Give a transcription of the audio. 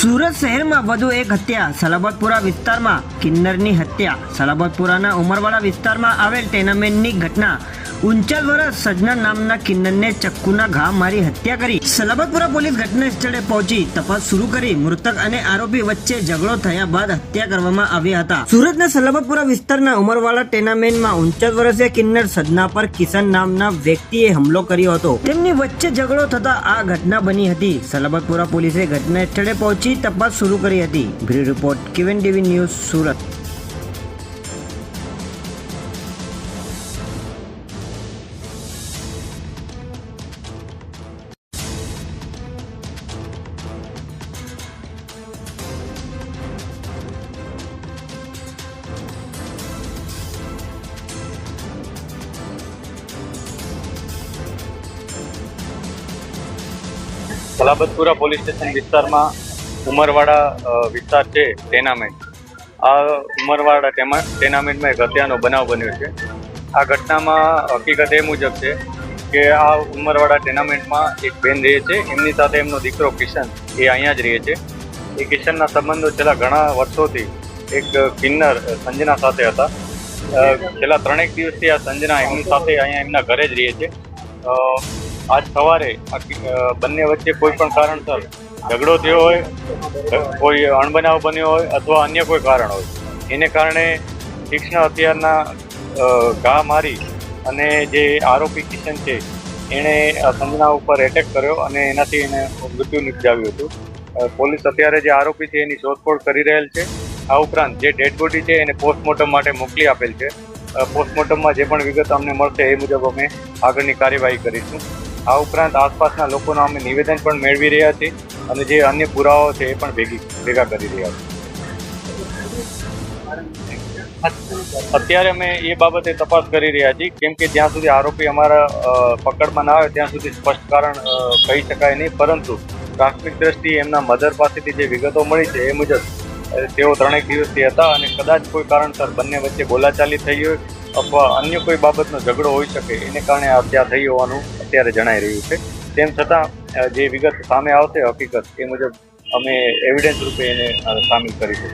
સુરત શહેરમાં વધુ એક હત્યા સલાબતપુરા વિસ્તારમાં કિન્નરની હત્યા. સલાબતપુરાના ઉમરવાડા વિસ્તારમાં આવેલ ટેનામેન્ટની ઘટના ઉંચલ વર્ષ સજના નામના કિન્નરને ચક્કુના ઘા મારી હત્યા કરી. સલાબતપુરા પોલીસ ઘટના સ્થળે પહોંચી તપાસ શરૂ કરી. મૃતક અને આરોપી વચ્ચે ઝઘડો થયા બાદ હત્યા કરવામાં આવ્યા હતા. સુરતના સલાબતપુરા વિસ્તારના ઉમરવાડા ટેનામેન્ટમાં ઉંચલ વર્ષે કિન્નર સજના પર કિશન નામના વ્યક્તિએ હુમલો કર્યો હતો. તેમની વચ્ચે ઝઘડો થતા આ ઘટના બની હતી. સલાબતપુરા પોલીસે ઘટના સ્થળે પહોંચી તપાસ શરૂ કરી હતી. Bureau report કિવેન TV news Surat. Salabatpura police station વિસ્તારમાં ઉમરવાડા વિસ્તાર છે ટેનામેન્ટ. આ ઉમરવાડા ટેનામેન્ટમાં એક હત્યાનો બનાવ બન્યો છે. આ ઘટનામાં હકીકત એ મુજબ છે કે આ ઉમરવાડા ટેનામેન્ટમાં એક બેન રહે છે. એમની સાથે એમનો દીકરો કિશન એ અહીંયા જ રહે છે. એ કિશનના સંબંધો છેલ્લા ઘણા વર્ષોથી એક કિન્નર સંજના સાથે હતા. છેલ્લા ત્રણેક દિવસથી આ સંજના એમની સાથે અહીંયા એમના ઘરે જ રહે છે. આજ સવારે બંને વચ્ચે કોઈ પણ કારણસર ઝઘડો થયો હોય કોઈ અણબનાવ બન્યો હોય અથવા અન્ય કોઈ કારણ હોય. એને કારણે તીક્ષ્ણ હથિયારના ઘા મારી અને જે આરોપી કિશન છે, એણે સંજના ઉપર એટેક કર્યો અને એનાથી એને મૃત્યુ નિપજાવ્યું હતું. પોલીસ અત્યારે જે આરોપી છે એની શોધખોળ કરી રહેલ છે. આ ઉપરાંત જે ડેડ બોડી છે એને પોસ્ટમોર્ટમ માટે મોકલી આપેલ છે. પોસ્ટમોર્ટમમાં જે પણ વિગત અમને મળશે એ મુજબ અમે આગળની કાર્યવાહી કરીશું. આ ઉપરાંત આસપાસના લોકોના અમે નિવેદન પણ મેળવી રહ્યા છીએ અને જે અન્ય પુરાવાઓ છે એ પણ ભેગી ભેગા કરી રહ્યા છીએ. અત્યારે અમે એ બાબતે તપાસ કરી રહ્યા છીએ, કેમ કે જ્યાં સુધી આરોપી અમારા પકડમાં ના આવે ત્યાં સુધી સ્પષ્ટ કારણ કહી શકાય નહીં, પરંતુ પ્રાથમિક દ્રષ્ટિએ એમના મધર પાસેથી જે વિગતો મળી છે એ મુજબ તેઓ ત્રણેક દિવસથી હતા અને કદાચ કોઈ કારણસર બંને વચ્ચે બોલાચાલી થઈ હોય અથવા અન્ય કોઈ બાબતનો ઝઘડો હોઈ શકે, એને કારણે હત્યા થઈ હોવાનું અત્યારે જણાઈ રહ્યું છે. તેમ છતાં જે વિગત સામે આવશે હકીકત એ મુજબ અમે એવિડન્સ રૂપે એને સામેલ કરીશું